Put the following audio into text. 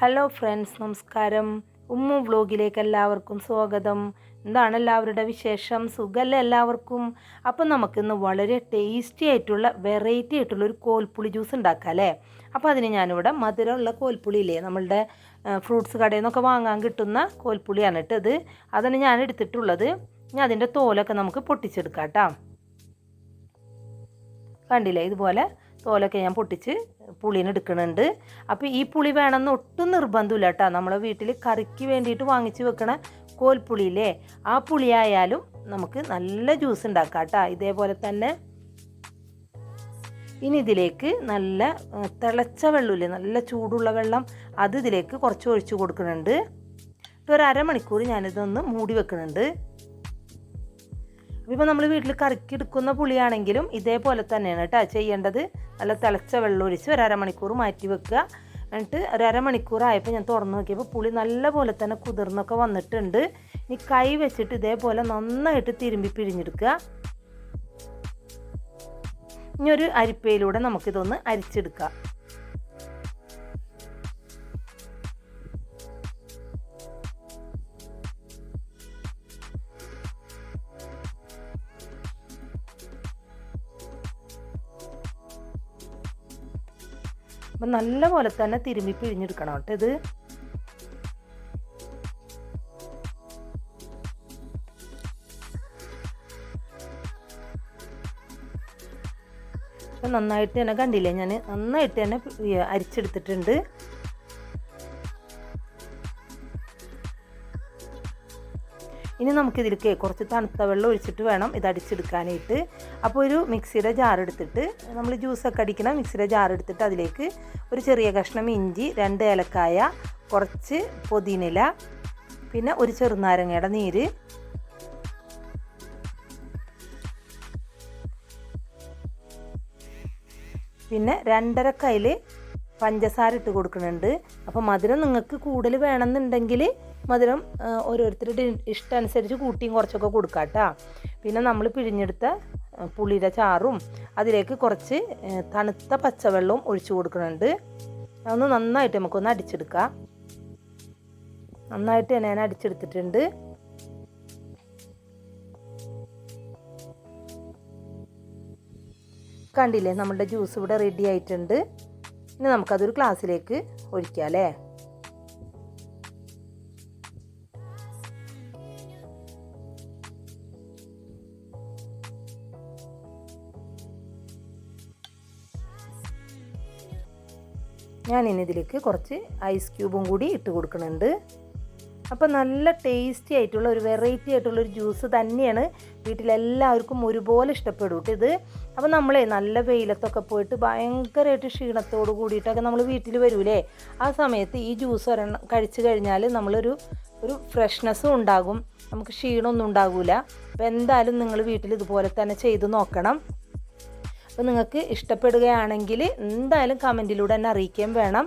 Hello friends നമസ്കാരം. ഉമ്മു വ്ലോഗിലേക്ക് എല്ലാവർക്കും സ്വാഗതം. എന്താണ് എല്ലാവരുടെ വിശേഷം? സുഖമല്ല എല്ലാവർക്കും? അപ്പം നമുക്കിന്ന് വളരെ ടേസ്റ്റി ആയിട്ടുള്ള വെറൈറ്റി ആയിട്ടുള്ള ഒരു കോൽപ്പുളി ജ്യൂസ് ഉണ്ടാക്കാം അല്ലേ? അപ്പോൾ അതിന് ഞാനിവിടെ മധുരമുള്ള കോൽപ്പുളി ഇല്ലേ? നമ്മളുടെ ഫ്രൂട്ട്സ് കടയിൽ നിന്നൊക്കെ വാങ്ങാൻ കിട്ടുന്ന കോൽപ്പുളിയാണ് ഇട്ടത് അതാണ് ഞാൻ എടുത്തിട്ടുള്ളത്. ഞാൻ അതിന്റെ തോലൊക്കെ നമുക്ക് പൊട്ടിച്ചെടുക്കാം കേട്ടോ. കണ്ടില്ലേ? ഇതുപോലെ തോലൊക്കെ ഞാൻ പൊട്ടിച്ച് പുളീനെ എടുക്കുന്നുണ്ട് അപ്പോൾ ഈ പുളി വേണമെന്ന് ഒട്ടും നിർബന്ധമില്ല കേട്ടോ. നമ്മളെ വീട്ടിൽ കറിക്ക് വേണ്ടിയിട്ട് വാങ്ങിച്ച് വെക്കണ കോൽപ്പുളിയില്ലേ? ആ പുളിയായാലും നമുക്ക് നല്ല ജ്യൂസ് ഉണ്ടാക്കാം കേട്ടോ. ഇതേപോലെ തന്നെ ഇനി ഇതിലേക്ക് നല്ല തിളച്ച വെള്ളമില്ലേ? നല്ല ചൂടുള്ള വെള്ളം അത് ഇതിലേക്ക് കുറച്ച് ഒഴിച്ചു കൊടുക്കുന്നുണ്ട് ഒരു അരമണിക്കൂർ ഞാനിതൊന്ന് മൂടി വെക്കുന്നുണ്ട് ഇപ്പോൾ നമ്മൾ വീട്ടിൽ കറിക്ക് എടുക്കുന്ന പുളിയാണെങ്കിലും ഇതേപോലെ തന്നെയാണ് കേട്ടോ ചെയ്യേണ്ടത്. നല്ല തിളച്ച വെള്ളം ഒഴിച്ച് ഒരു അരമണിക്കൂർ മാറ്റി വെക്കുക. എന്നിട്ട് ഒരു അരമണിക്കൂർ ഞാൻ തുറന്ന് നോക്കിയപ്പോൾ പുളി നല്ല പോലെ തന്നെ കുതിർന്നൊക്കെ വന്നിട്ടുണ്ട്. ഇനി കൈ വെച്ചിട്ട് ഇതേപോലെ നന്നായിട്ട് തിരുമ്പി പിഴിഞ്ഞെടുക്കുക. ഇനി ഒരു അരിപ്പയിലൂടെ നമുക്കിതൊന്ന് അരിച്ചെടുക്കാം. അപ്പം നല്ല പോലെ തന്നെ തിരുമ്പി പിഴിഞ്ഞെടുക്കണം കേട്ടോ ഇത്. നന്നായിട്ട് തന്നെ കണ്ടില്ലേ ഞാൻ നന്നായിട്ട് തന്നെ അരിച്ചെടുത്തിട്ടുണ്ട്. ഇനി നമുക്കിതിലേക്ക് കുറച്ച് തണുത്ത വെള്ളം ഒഴിച്ചിട്ട് വേണം ഇത് അടിച്ചെടുക്കാനായിട്ട്. അപ്പോൾ ഒരു മിക്സിയുടെ ജാർ എടുത്തിട്ട് നമ്മൾ ജ്യൂസൊക്കെ അടിക്കണം മിക്സിയുടെ ജാർ എടുത്തിട്ട് അതിലേക്ക് ഒരു ചെറിയ കഷ്ണം ഇഞ്ചി രണ്ട് ഏലക്കായ കുറച്ച് പൊതിനില പിന്നെ ഒരു ചെറുനാരങ്ങയുടെ നീര്. പിന്നെ രണ്ടര കയ്യിൽ പഞ്ചസാര ഇട്ട് കൊടുക്കുന്നുണ്ട്. അപ്പോൾ മധുരം നിങ്ങൾക്ക് കൂടുതൽ വേണമെന്നുണ്ടെങ്കിൽ മധുരം ഓരോരുത്തരുടെ ഇഷ്ടമനുസരിച്ച് കൂട്ടിയും കുറച്ചൊക്കെ കൊടുക്കാം കേട്ടോ. പിന്നെ നമ്മൾ പിഴിഞ്ഞെടുത്ത പുളിയുടെ ചാറും അതിലേക്ക് കുറച്ച് തണുത്ത പച്ചവെള്ളവും ഒഴിച്ചു കൊടുക്കുന്നുണ്ട്. അതൊന്ന് നന്നായിട്ട് നമുക്കൊന്ന് അടിച്ചെടുക്കാം. നന്നായിട്ട് തന്നെ ഞാൻ അടിച്ചെടുത്തിട്ടുണ്ട്. കണ്ടില്ലേ നമ്മുടെ ജ്യൂസ് ഇവിടെ റെഡി ആയിട്ടുണ്ട്. ഇനി നമുക്കതൊരു ഒഴിക്കാം അല്ലേ? ഇനി ഇതിലേക്ക് കുറച്ച് ഐസ് ക്യൂബും കൂടി ഇട്ട് കൊടുക്കുന്നുണ്ട്. അപ്പോൾ നല്ല ടേസ്റ്റി ആയിട്ടുള്ള ഒരു വെറൈറ്റി ആയിട്ടുള്ള ഒരു ജ്യൂസ് തന്നെയാണ് വീട്ടിലെല്ലാവർക്കും ഒരുപോലെ ഇഷ്ടപ്പെടും ഇത്. അപ്പോൾ നമ്മളെ നല്ല വെയിലത്തൊക്കെ പോയിട്ട് ഭയങ്കരമായിട്ട് ക്ഷീണത്തോട് കൂടിയിട്ടൊക്കെ നമ്മൾ വീട്ടിൽ വരൂലേ? ആ സമയത്ത് ഈ ജ്യൂസ് ഒരെണ്ണം കഴിച്ചു കഴിഞ്ഞാൽ നമ്മളൊരു ഒരു ഫ്രഷ്നെസ്സും ഉണ്ടാകും. നമുക്ക് ക്ഷീണമൊന്നും ഉണ്ടാകില്ല അപ്പോൾ എന്തായാലും നിങ്ങൾ വീട്ടിൽ ഇതുപോലെ തന്നെ ചെയ്ത് നോക്കണം. അപ്പോൾ നിങ്ങൾക്ക് ഇഷ്ടപ്പെടുകയാണെങ്കിൽ എന്തായാലും കമന്റിലൂടെ എന്നെ അറിയിക്കുകയും വേണം.